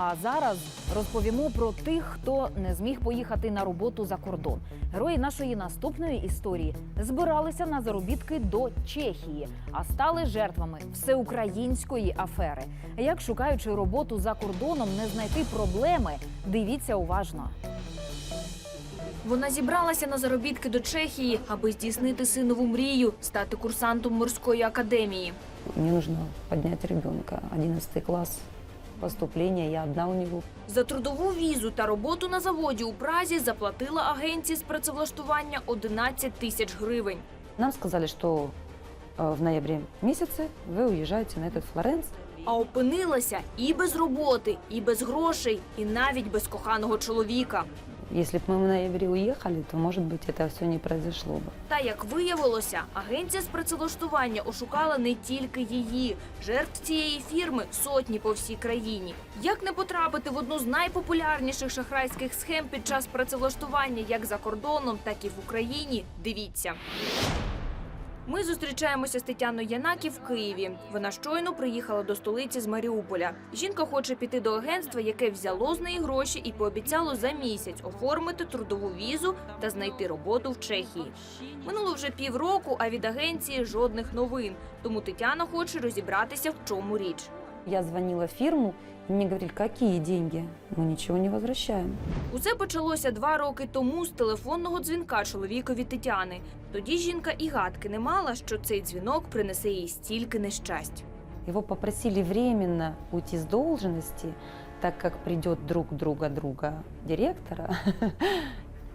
А зараз розповімо про тих, хто не зміг поїхати на роботу за кордон. Герої нашої наступної історії збиралися на заробітки до Чехії, а стали жертвами всеукраїнської афери. Як шукаючи роботу за кордоном, не знайти проблеми? Дивіться уважно. Вона зібралася на заробітки до Чехії, аби здійснити синову мрію стати курсантом морської академії. Мне нужно поднять ребенка. 11 класс поступления, я одна у него. За трудову візу та роботу на заводі у Празі заплатила агенції з працевлаштування 11 тисяч гривень. Нам сказали, что э, в ноябре месяце вы уезжаете на этот Флоренс. А опинилася і без роботи, і без грошей, і навіть без коханого чоловіка. Если бы мы в ноябре уехали, то, может быть, это все не произошло бы. Та як виявилося, агенція з працевлаштування ошукала не тільки її. Жертв цієї фірми сотні по всій країні. Як не потрапити в одну з найпопулярніших шахрайських схем під час працевлаштування як за кордоном, так і в Україні? Дивіться. Ми зустрічаємося з Тетяною Янакі в Києві. Вона щойно приїхала до столиці з Маріуполя. Жінка хоче піти до агентства, яке взяло з неї гроші і пообіцяло за місяць оформити трудову візу та знайти роботу в Чехії. Минуло вже півроку, а від агенції жодних новин. Тому Тетяна хоче розібратися, в чому річ. Я звонила в фирму, и мне говорили, какие деньги? Мы ничего не возвращаем. Усе почалося два роки тому з телефонного дзвінка чоловікові Тетяни. Тоді жінка і гадки не мала, що цей дзвінок принесе їй стільки нещастя. Его попросили временно уйти с должности, так как придет друг друга друга директора.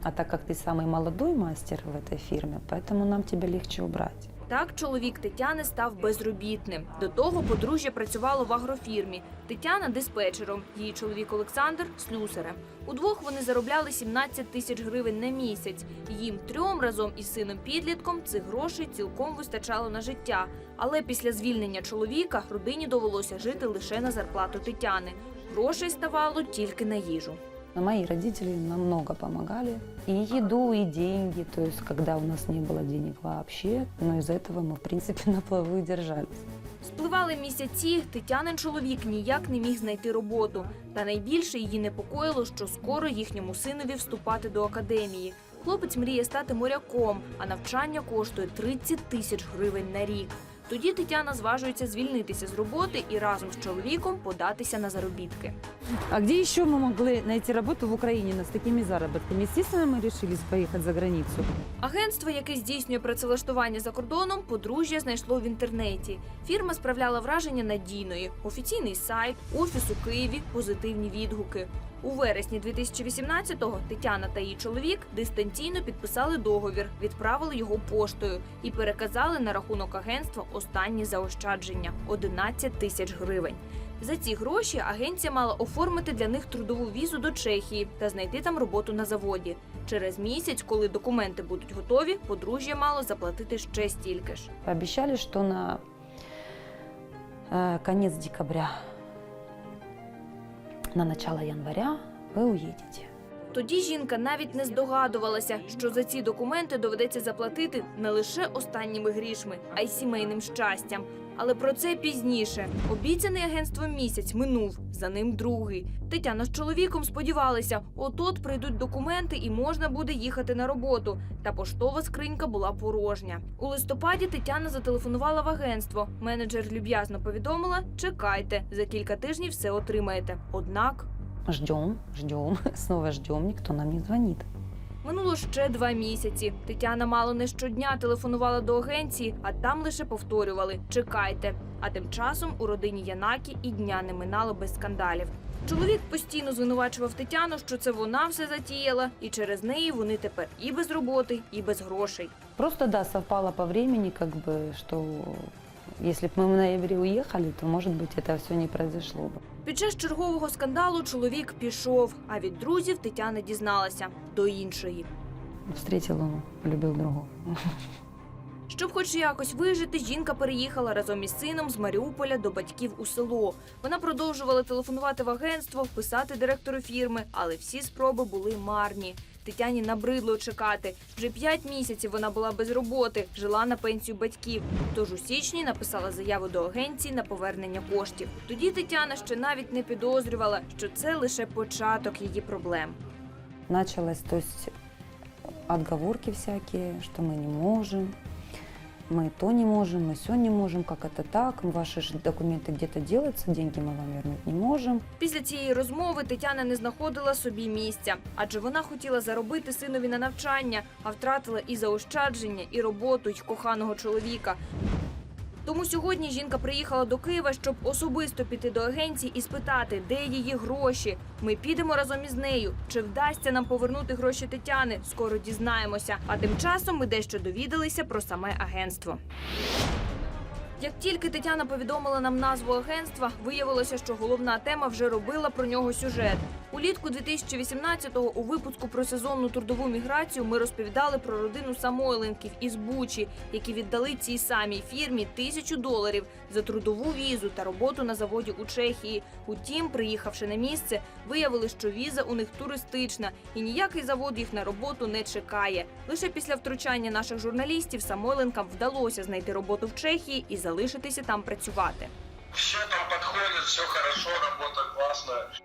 А так как ты самый молодой мастер в этой фирме, поэтому нам тебя легче убрать. Так чоловік Тетяни став безробітним. До того подружжя працювало в агрофірмі. Тетяна диспетчером, її чоловік Олександр слюсарем. Удвох вони заробляли 17 тисяч гривень на місяць. Їм трьом разом із сином підлітком цих грошей цілком вистачало на життя. Але після звільнення чоловіка родині довелося жити лише на зарплату Тетяни. Грошей ставало тільки на їжу. Но мои родители нам много помогали. И еду, и деньги. То есть, когда у нас не было денег вообще. Но из этого мы, в принципе, на плаву и держались. Спливали місяці, Тетянин чоловік ніяк не міг знайти роботу. Та найбільше її непокоїло, що скоро їхньому синові вступати до академії. Хлопець мріє стати моряком, а навчання коштує 30 тисяч гривень на рік. Тоді Тетяна зважується звільнитися з роботи і разом з чоловіком податися на заробітки. А где еще мы могли найти работу в Украине с такими заработками? Естественно, мы решились поехать за границу. Агентство, яке здійснює працевлаштування за кордоном, подружжя знайшло в інтернеті. Фірма справляла враження надійної. Офіційний сайт, офіс у Києві, позитивні відгуки. У вересні 2018-го Тетяна та її чоловік дистанційно підписали договір, відправили його поштою і переказали на рахунок агентства останні заощадження 11 тисяч гривень. За ці гроші агенція мала оформити для них трудову візу до Чехії та знайти там роботу на заводі. Через місяць, коли документи будуть готові, подружжя мало заплатити ще стільки ж. Пообещали, что на э, конец декабря, на начало января вы уедете. Тоді жінка навіть не здогадувалася, що за ці документи доведеться заплатити не лише останніми грішми, а й сімейним щастям. Але про це пізніше. Обіцяний агентством місяць минув, за ним другий. Тетяна з чоловіком сподівалися, от-от прийдуть документи і можна буде їхати на роботу. Та поштова скринька була порожня. У листопаді Тетяна зателефонувала в агентство. Менеджер люб'язно повідомила: чекайте, за кілька тижнів все отримаєте. Однак Ждем, ждем, снова ждем, никто нам не звонит. Минуло ще два місяці. Тетяна мало не щодня телефонувала до агенції, а там лише повторювали чекайте. А тим часом у родині Янакі і дня не минало без скандалів. Чоловік постійно звинувачував Тетяну, що це вона все затіяла, і через неї вони тепер і без роботи, і без грошей. Просто, да, совпало по времени, как бы, что если бы мы в ноябре уехали, то, может быть, это все не произошло бы. Під час чергового скандалу чоловік пішов, а від друзів Тетяна дізналася до іншої. Встретил он, полюбил другого. Щоб хоч якось вижити, жінка переїхала разом із сином з Маріуполя до батьків у село. Вона продовжувала телефонувати в агентство, писати директору фірми, але всі спроби були марні. Тетяні набридло чекати. Вже п'ять місяців вона була без роботи, жила на пенсію батьків. Тож у січні написала заяву до агенції на повернення коштів. Тоді Тетяна ще навіть не підозрювала, що це лише початок її проблем. Началось, то есть отговорки всякие, что мы не можем, мы то не можем, мы все не можем, как это так, ваши же документы где-то делаются, деньги мы вам вернуть не можем. Після цієї розмови Тетяна не знаходила собі місця, адже вона хотіла заробити синові на навчання, а втратила і заощадження, і роботу, й коханого чоловіка. Тому сьогодні жінка приїхала до Києва, щоб особисто піти до агенції і спитати, де її гроші. Ми підемо разом із нею. Чи вдасться нам повернути гроші Тетяни? Скоро дізнаємося. А тим часом ми дещо довідалися про саме агентство. Як тільки Тетяна повідомила нам назву агентства, виявилося, що головна тема вже робила про нього сюжет. Улітку 2018-го у випуску про сезонну трудову міграцію ми розповідали про родину Самойленків із Бучі, які віддали цій самій фірмі тисячу доларів за трудову візу та роботу на заводі у Чехії. Утім, приїхавши на місце, виявили, що віза у них туристична, і ніякий завод їх на роботу не чекає. Лише після втручання наших журналістів Самойленкам вдалося знайти роботу в Чехії і залишитися там працювати. Все там подходит, все хорошо, работа классная.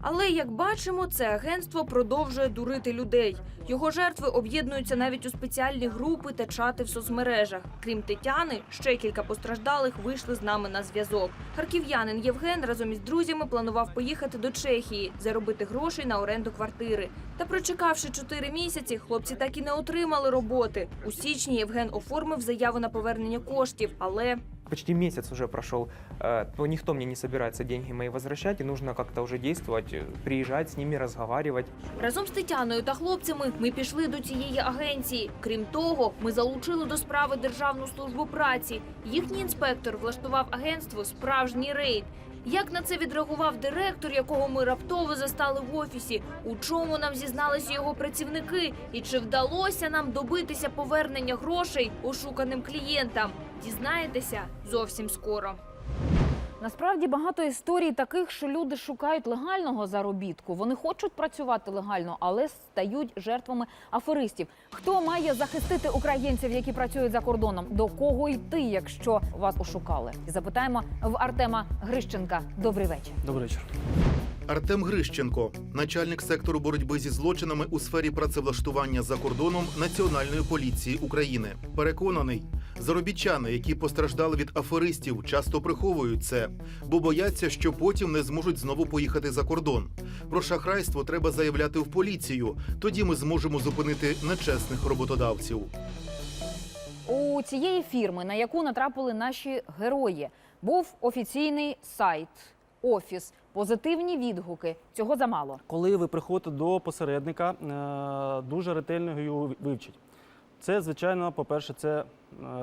Але як бачимо, це агентство продовжує дурити людей. Його жертви об'єднуються навіть у спеціальні групи та чати в соцмережах. Крім Тетяни, ще кілька постраждалих вийшли з нами на зв'язок. Харків'янин Євген разом із друзями планував поїхати до Чехії, заробити грошей на оренду квартири. Та прочекавши чотири місяці, хлопці так і не отримали роботи. У січні Євген оформив заяву на повернення коштів, але Почти месяц уже прошел, то но никто мне не собирается деньги мои возвращать, и нужно как-то уже действовать, э, приезжать с ними, разговаривать. Разом з Тетяною та хлопцями ми пішли до цієї агенції. Крім того, ми залучили до справи Державну службу праці. Їхній інспектор влаштував агентство справжній рейд. Як на це відреагував директор, якого ми раптово застали в офісі? У чому нам зізналися його працівники? І чи вдалося нам добитися повернення грошей ошуканим клієнтам? Дізнаєтеся зовсім скоро. Насправді багато історій таких, що люди шукають легального заробітку. Вони хочуть працювати легально, але стають жертвами аферистів. Хто має захистити українців, які працюють за кордоном? До кого йти, якщо вас ошукали? Запитаємо в Артема Грищенка. Добрий вечір. Добрий вечір. Артем Грищенко, начальник сектору боротьби зі злочинами у сфері працевлаштування за кордоном Національної поліції України, переконаний, заробітчани, які постраждали від аферистів, часто приховують це, бо бояться, що потім не зможуть знову поїхати за кордон. Про шахрайство треба заявляти в поліцію. Тоді ми зможемо зупинити нечесних роботодавців. У цієї фірми, на яку натрапили наші герої, був офіційний сайт, офіс, позитивні відгуки. Цього замало. Коли ви приходите до посередника, е, дуже ретельно його вивчить. Це, звичайно, по-перше, це е,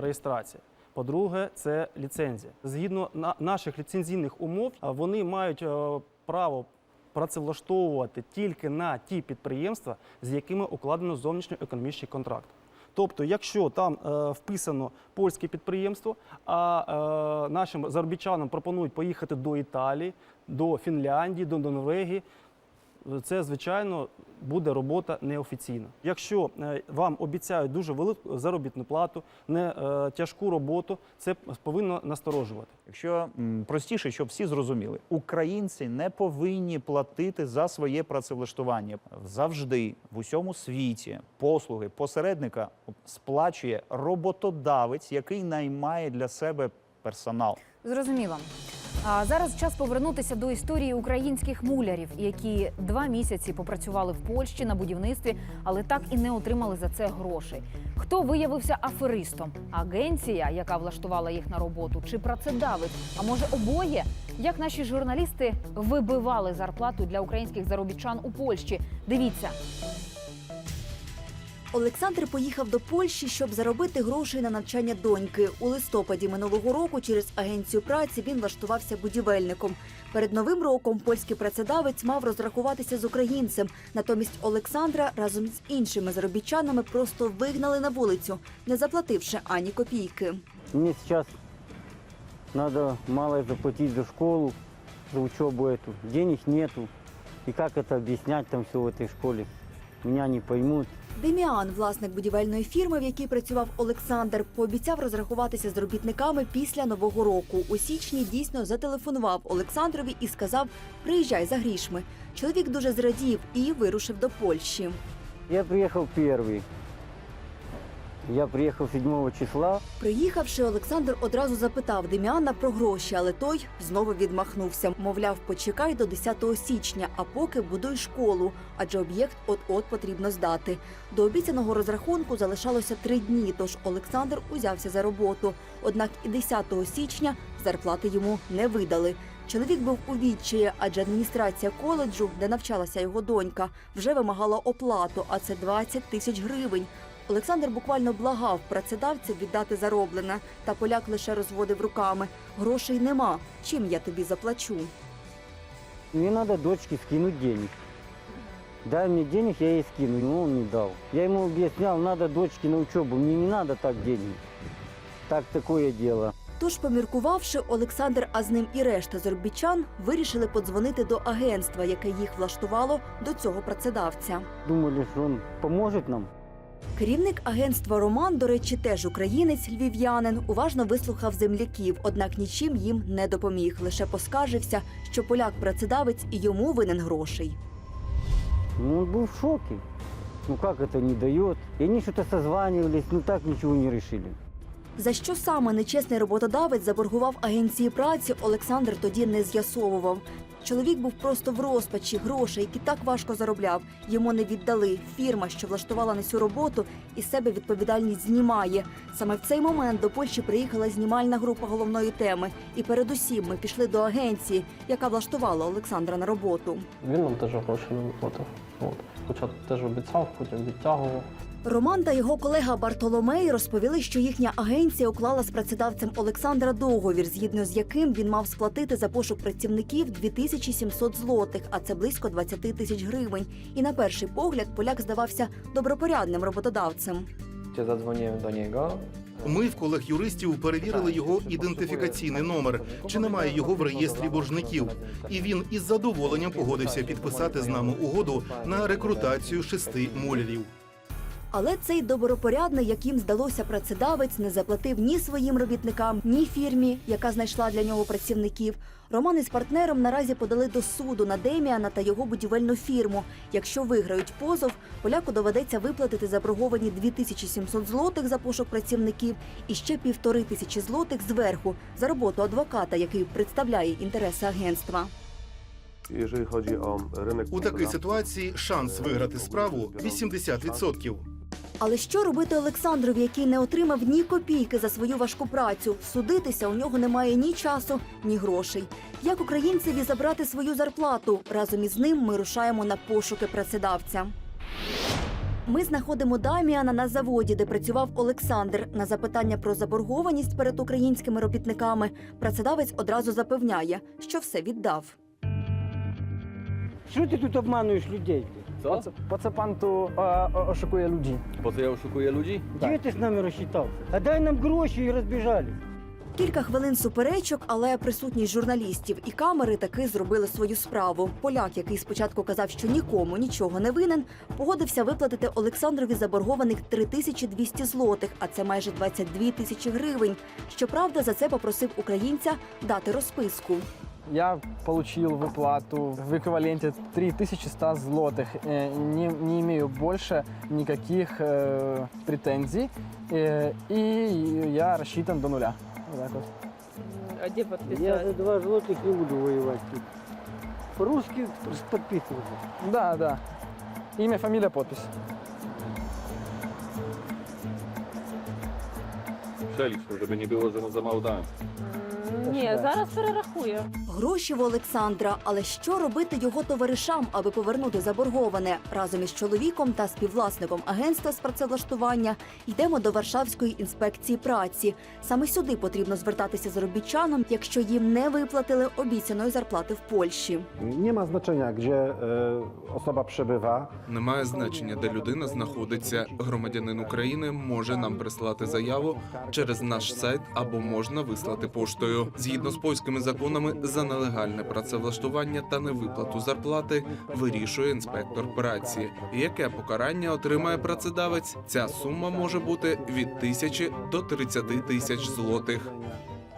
реєстрація. По-друге, це ліцензія. Згідно наших ліцензійних умов, вони мають е, право працевлаштовувати тільки на ті підприємства, з якими укладено зовнішньоекономічний контракт. Тобто, якщо там е, вписано польське підприємство, а нашим заробітчанам пропонують поїхати до Італії, до Фінляндії, до Норвегії, це звичайно буде робота неофіційна. Якщо е, вам обіцяють дуже велику заробітну плату, не е, тяжку роботу, це повинно насторожувати. Якщо простіше, щоб всі зрозуміли, українці не повинні платити за своє працевлаштування завжди в усьому світі. Послуги посередника сплачує роботодавець, який наймає для себе персонал. Зрозуміло. А зараз час повернутися до історії українських мулярів, які два місяці попрацювали в Польщі на будівництві, але так і не отримали за це грошей. Хто виявився аферистом? Агенція, яка влаштувала їх на роботу, чи працедавець? А може обоє? Як наші журналісти вибивали зарплату для українських заробітчан у Польщі? Дивіться. Олександр поїхав до Польщі, щоб заробити грошей на навчання доньки. У листопаді минулого року через агенцію праці він влаштувався будівельником. Перед новим роком польський працедавець мав розрахуватися з українцем. Натомість Олександра разом з іншими заробітчанами просто вигнали на вулицю, не заплативши ані копійки. Мне сейчас надо малое заплатить за школу, за учебу эту. Денег нету. И как это объяснять там все в этой школе? Меня не поймут. Деміан, власник будівельної фірми, в якій працював Олександр, пообіцяв розрахуватися з робітниками після нового року. У січні дійсно зателефонував Олександрові і сказав: приїжджай за грішми. Чоловік дуже зрадів і вирушив до Польщі. Я приїхав первый. Я приехал 7 числа. Приїхавши, Олександр одразу запитав Деміана про гроші, але той знову відмахнувся. Мовляв, почекай до 10 січня, а поки будуй школу, адже об'єкт от-от потрібно здати. До обіцяного розрахунку залишалося три дні, тож Олександр узявся за роботу. Однак і 10 січня зарплати йому не видали. Чоловік був у відчаї, адже адміністрація коледжу, де навчалася його донька, вже вимагала оплату, а це 20 тисяч гривень. Олександр буквально благав працедавців віддати зароблене, та поляк лише розводив руками. Грошей нема. Чим я тобі заплачу? Мне надо дочке скинуть денег. Дай мне денег, я ей скину. Но он не дал. Я ему объяснял, надо дочке на учебу. Мне не надо так денег. Так такое дело. Тож, поміркувавши, Олександр, а з ним і решта заробітчан вирішили подзвонити до агентства, яке їх влаштувало до цього працедавця. Думали, что он поможет нам. Керівник агентства Роман, до речі, теж українець, львів'янин, уважно вислухав земляків, однак нічим їм не допоміг. Лише поскаржився, що поляк-працедавець і йому винен грошей. Ну, он был в шоке. Ну как это не дает? И они что-то созванивались, ну так ничего не решили. За що саме нечесний роботодавець заборгував агенції праці, Олександр тоді не з'ясовував. Чоловік був просто в розпачі, грошей, які так важко заробляв. Йому не віддали. Фірма, що влаштувала на цю роботу, із себе відповідальність знімає. Саме в цей момент до Польщі приїхала знімальна група головної теми. І передусім ми пішли до агенції, яка влаштувала Олександра на роботу. Він нам теж гроші не виплатив. От. Спочатку теж обіцяв, потім відтягував. Роман та його колега Бартоломей розповіли, що їхня агенція уклала з працедавцем Олександра договір, згідно з яким він мав сплатити за пошук працівників 2700 злотих, а це близько 20 тисяч гривень. І на перший погляд поляк здавався добропорядним роботодавцем. Я задзвонив до нього. Ми в колег юристів перевірили його ідентифікаційний номер, чи немає його в реєстрі боржників. І він із задоволенням погодився підписати з нами угоду на рекрутацію шести мулярів. Але цей добропорядний, яким здалося працедавець, не заплатив ні своїм робітникам, ні фірмі, яка знайшла для нього працівників. Роман із партнером наразі подали до суду на Деміана та його будівельну фірму. Якщо виграють позов, поляку доведеться виплатити заборговані 2700 злотих за пошук працівників і ще півтори тисячі злотих зверху за роботу адвоката, який представляє інтереси агентства. У такій ситуації шанс виграти справу 80%. Але що робити Олександрові, який не отримав ні копійки за свою важку працю? Судитися у нього немає ні часу, ні грошей. Як українцеві забрати свою зарплату? Разом із ним ми рушаємо на пошуки працедавця. Ми знаходимо Даміана на заводі, де працював Олександр. На запитання про заборгованість перед українськими робітниками працедавець одразу запевняє, що все віддав. Что ты тут обманываешь людей? Co? Po co pan tu e, o, oszukuje ludzi? Po co ja oszukuję ludzi? Где ты с нами рассчитался? А дай нам гроши и разбежались. Кілька хвилин суперечок, але присутність журналістів і камери таки зробили свою справу. Поляк, який спочатку казав, що нікому нічого не винен, погодився виплатити Олександрові заборгованих 3200 злотих, а це майже 22 тисячі гривень. Щоправда, за це попросив українця дати розписку. Я получил выплату в эквиваленте 3100 злотых. Э, Не, не имею больше никаких э, претензий. Э, и я рассчитан до нуля. Вот так вот. А где подписать? Я за два злотых не буду воевать тут. По-русски подписываться. Да, да. Имя, фамилия, подпись. Przeliczmy, żeby nie było, że mu za mało dałem. Ні, зараз перерахую. Гроші в Олександра, але що робити його товаришам, аби повернути заборговане? Разом із чоловіком та співвласником агентства з працевлаштування йдемо до Варшавської інспекції праці. Саме сюди потрібно звертатися заробітчанам, якщо їм не виплатили обіцяної зарплати в Польщі. Nie ma znaczenia, gdzie e, osoba. Немає значення, де людина знаходиться. Громадянин України може нам прислати заяву через наш сайт або можна вислати поштою. Згідно з польськими законами, за нелегальне працевлаштування та невиплату зарплати, вирішує інспектор праці. Яке покарання отримає працедавець? Ця сума може бути від тисячі до 30 тисяч злотих.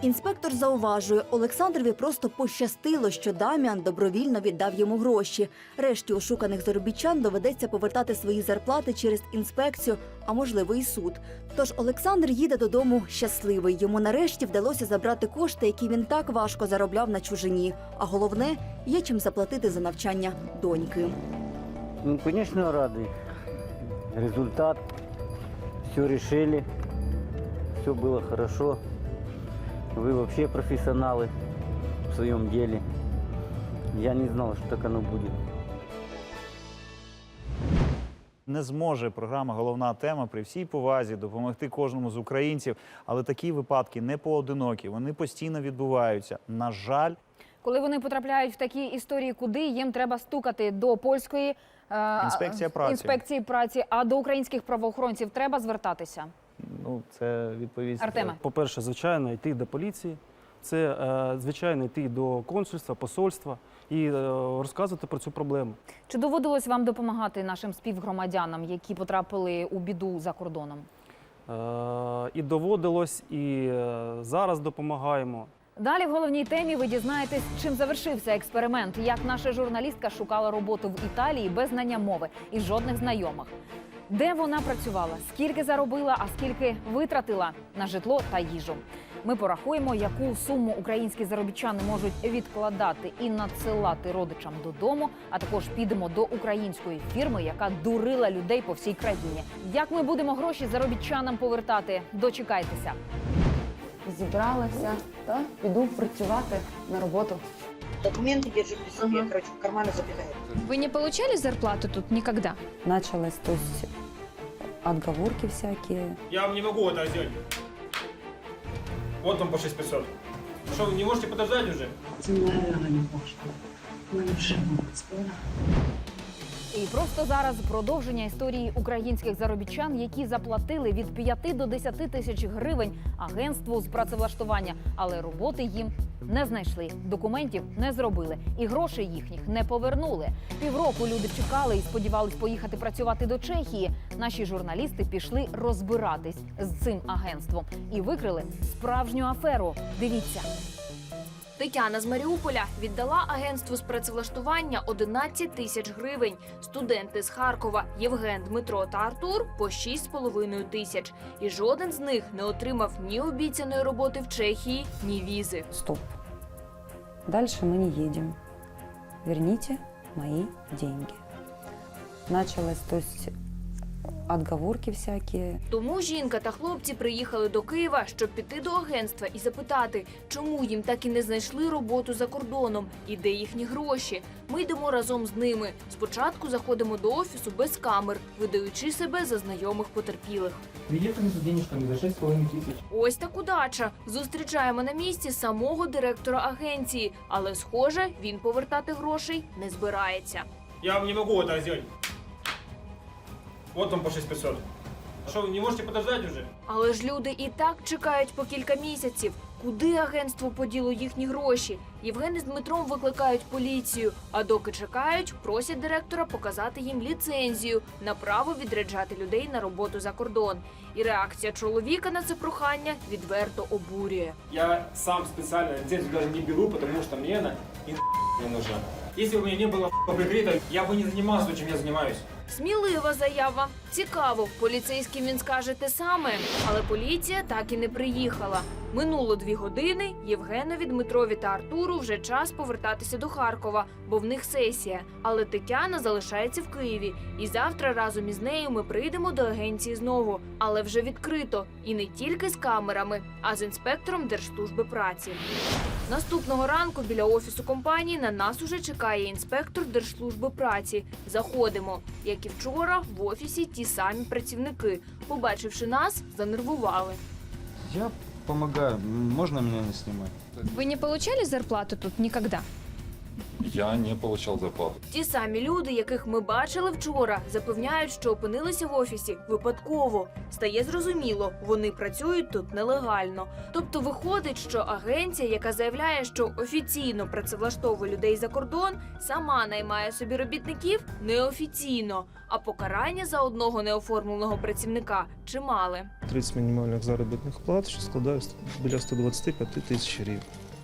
Інспектор зауважує, Олександрові просто пощастило, що Даміан добровільно віддав йому гроші. Решті ошуканих заробітчан доведеться повертати свої зарплати через інспекцію, а можливо і суд. Тож Олександр їде додому щасливий. Йому нарешті вдалося забрати кошти, які він так важко заробляв на чужині. А головне, є чим заплатити за навчання доньки. Ну, конечно, рады. Результат. Все решили. Все было хорошо. Вы вообще профессионалы в своем деле. Я не знал, что так оно будет. Не зможе програма Головна тема при всій повазі допомогти кожному з українців, але такі випадки не поодинокі. Вони постійно відбуваються. На жаль, Коли вони потрапляють в такі історії, куди їм треба стукати до польської е, Інспекція праці. інспекції праці, а до українських правоохоронців треба звертатися. Ну це відповість. Артеме. По-перше, звичайно, йти до поліції. Це е, звичайно йти до консульства, посольства і е, розказувати про цю проблему. Чи доводилось вам допомагати нашим співгромадянам, які потрапили у біду за кордоном? Е, і доводилось, і е, зараз допомагаємо. Далі в головній темі ви дізнаєтесь, чим завершився експеримент, як наша журналістка шукала роботу в Італії без знання мови і жодних знайомих. Де вона працювала, скільки заробила, а скільки витратила на житло та їжу. Ми порахуємо, яку суму українські заробітчани можуть відкладати і надсилати родичам додому. А також підемо до української фірми, яка дурила людей по всій країні. Як ми будемо гроші заробітчанам повертати? Дочекайтеся. Зібралася та піду працювати на роботу Документы держи при себе, короче, в карманы запихай. Ви не получали зарплату тут ніколи? Началось, то есть отговорки всякие. Я вам не могу это сделать. Вот вам по 6500. Что, вы не можете подождать уже? І просто зараз продовження історії українських заробітчан, які заплатили від 5 до 10 тисяч гривень агентству з працевлаштування, але роботи їм не знайшли, документів не зробили і грошей їхніх не повернули. Півроку люди чекали і сподівались поїхати працювати до Чехії. Наші журналісти пішли розбиратись з цим агентством і викрили справжню аферу. Дивіться. Тетяна з Маріуполя віддала агентству з працевлаштування 11 тисяч гривень. Студенти з Харкова Євген, Дмитро та Артур по 6,5 тисяч. І жоден з них не отримав ні обіцяної роботи в Чехії, ні візи. Стоп. Дальше мы не едем. Верните мои деньги. Началось, то отговорки всякие. Тому жінка та хлопці приїхали до Києва, щоб піти до агентства і запитати, чому їм так і не знайшли роботу за кордоном і де їхні гроші. Ми йдемо разом з ними. Спочатку заходимо до офісу без камер, видаючи себе за знайомих потерпілих. Приехали за денежками за 6,5 тысяч. Ось так удача. Зустрічаємо на місці самого директора агенції, але схоже, він повертати грошей не збирається. Я вам не могу это сделать. Вот вам по 6500. Что, вы не можете подождать уже? Але ж люди і так чекають по кілька місяців. Куди агентство поділо їхні гроші? Євген із Дмитром викликають поліцію. А доки чекають, просять директора показати їм ліцензію на право відряджати людей на роботу за кордон. І реакція чоловіка на це прохання відверто обурює. Я сам специально лицензию даже не беру, потому что мне она и не нужна. Если бы у меня не было прикрыто, я бы не занимался, чем я занимаюсь. Смілива заява. Цікаво, поліцейським він скаже те саме, але поліція так і не приїхала. Минуло дві години. Євгенові, Дмитрові та Артуру вже час повертатися до Харкова, бо в них сесія. Але Тетяна залишається в Києві, і завтра разом із нею ми прийдемо до агенції знову, але вже відкрито і не тільки з камерами, а з інспектором Держслужби праці. Наступного ранку біля офісу компанії на нас уже чекає інспектор Держслужби праці. Заходимо. Як і вчора, в офісі ті самі працівники. Побачивши нас, занервували. Я допомагаю, можна мене не знімати? Ви не отримали зарплату тут ніколи? Я не получал зарплату. Ті самі люди, яких ми бачили вчора, запевняють, що опинилися в офісі випадково. Стає зрозуміло, вони працюють тут нелегально. Тобто виходить, що агенція, яка заявляє, що офіційно працевлаштовує людей за кордон, сама наймає собі робітників неофіційно. А покарання за одного неоформленого працівника чимали. 30 мінімальних заробітних плат, що складає біля 125 тисяч гривень.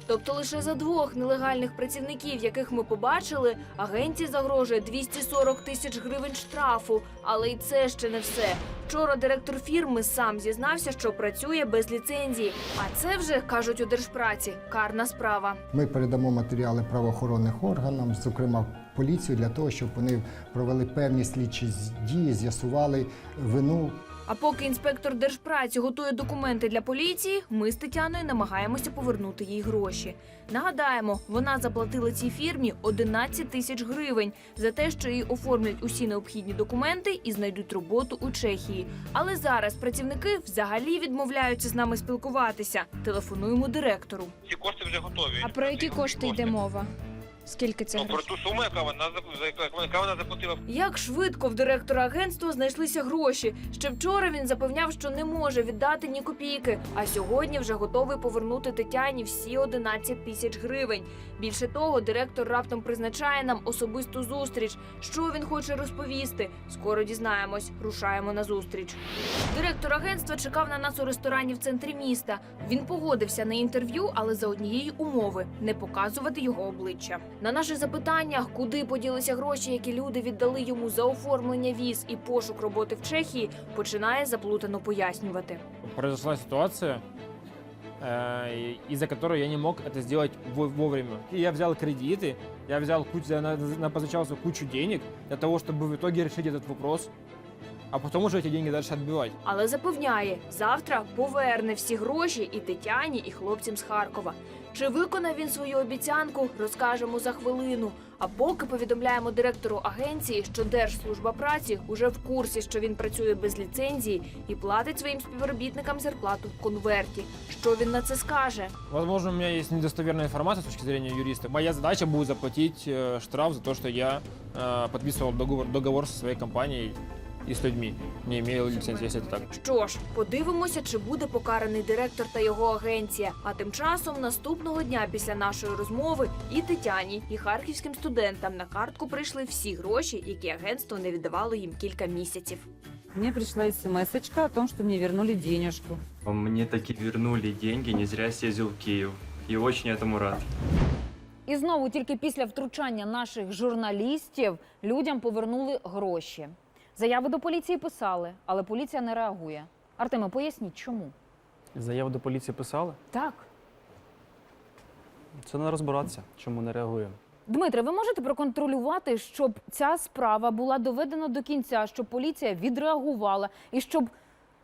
Тобто лише за двох нелегальних працівників, яких ми побачили, агенції загрожує 240 тисяч гривень штрафу. Але й це ще не все. Вчора директор фірми сам зізнався, що працює без ліцензії. А це вже кажуть у держпраці карна справа. Ми передамо матеріали правоохоронних органам, зокрема поліцію, для того, щоб вони провели певні слідчі дії, з'ясували вину А поки інспектор держпраці готує документи для поліції, ми з Тетяною намагаємося повернути їй гроші. Нагадаємо, вона заплатила цій фірмі 11 тисяч гривень за те, що їй оформлять усі необхідні документи і знайдуть роботу у Чехії. Але зараз працівники взагалі відмовляються з нами спілкуватися. Телефонуємо директору. Ці кошти вже готові. А про які кошти йде мова? Скільки це Ну, про грошей? ту суму, яка вона, зап- за яку- яка вона заплатила. Як швидко в директора агентства знайшлися гроші. Ще вчора він запевняв, що не може віддати ні копійки, а сьогодні вже готовий повернути Тетяні всі 11 тисяч гривень. Більше того, директор раптом призначає нам особисту зустріч. Що він хоче розповісти? Скоро дізнаємось. Рушаємо на зустріч. Директор агентства чекав на нас у ресторані в центрі міста. Він погодився на інтерв'ю, але за однієї умови не показувати його обличчя. На наше запитання, куди поділися гроші, які люди віддали йому за оформлення віз і пошук роботи в Чехії, починає заплутано пояснювати. Произошла ситуация, э, из-за которой я не мог это сделать во- вовремя. И я взял кредиты, я взял кучу, я на- на- позачался кучу денег для того, чтобы в итоге решить этот вопрос, а потом уже эти деньги дальше отбивать. Але запевняє, завтра поверне всі гроші і Тетяні, і хлопцям з Харкова. Чи виконав він свою обіцянку, розкажемо за хвилину. А поки повідомляємо директору агенції, що Держслужба праці уже в курсі, що він працює без ліцензії і платить своїм співробітникам зарплату в конверті. Що він на це скаже? Возможно, у меня есть недостоверная информация с точки зрения юриста. Моя задача будет заплатить э, штраф за то, что я э, подписывал договор, договор со своей компанией и с людьми, не имея лицензии, если это так. Що ж, подивимося, чи буде покараний директор та його агенція. А тим часом наступного дня після нашої розмови і Тетяні, і харківським студентам на картку прийшли всі гроші, які агентство не віддавало їм кілька місяців. Мне пришла смс о том, что мне вернули денежку. Мне таки вернули деньги, не зря съездил в Киев. И очень этому рад. І знову тільки після втручання наших журналістів людям повернули гроші. Заяви до поліції писали, але поліція не реагує. Артеме, поясніть, чому? Заяву до поліції писали? Так. Це не розбиратися, чому не реагує. Дмитре, ви можете проконтролювати, щоб ця справа була доведена до кінця, щоб поліція відреагувала і щоб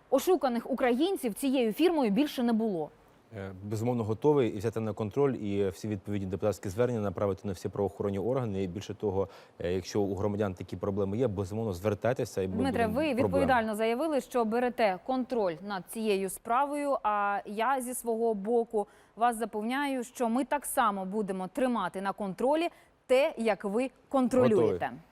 ошуканих українців цією фірмою більше не було. Е, Безумовно, готовий і взяти на контроль і всі відповідні депутатські звернення направити на всі правоохоронні органи. І більше того, е, якщо у громадян такі проблеми є, безумовно звертайтеся і ми Дмитре, ви проблем. відповідально заявили, що берете контроль над цією справою. А я зі свого боку вас запевняю, що ми так само будемо тримати на контролі те, як ви контролюєте. Готовий.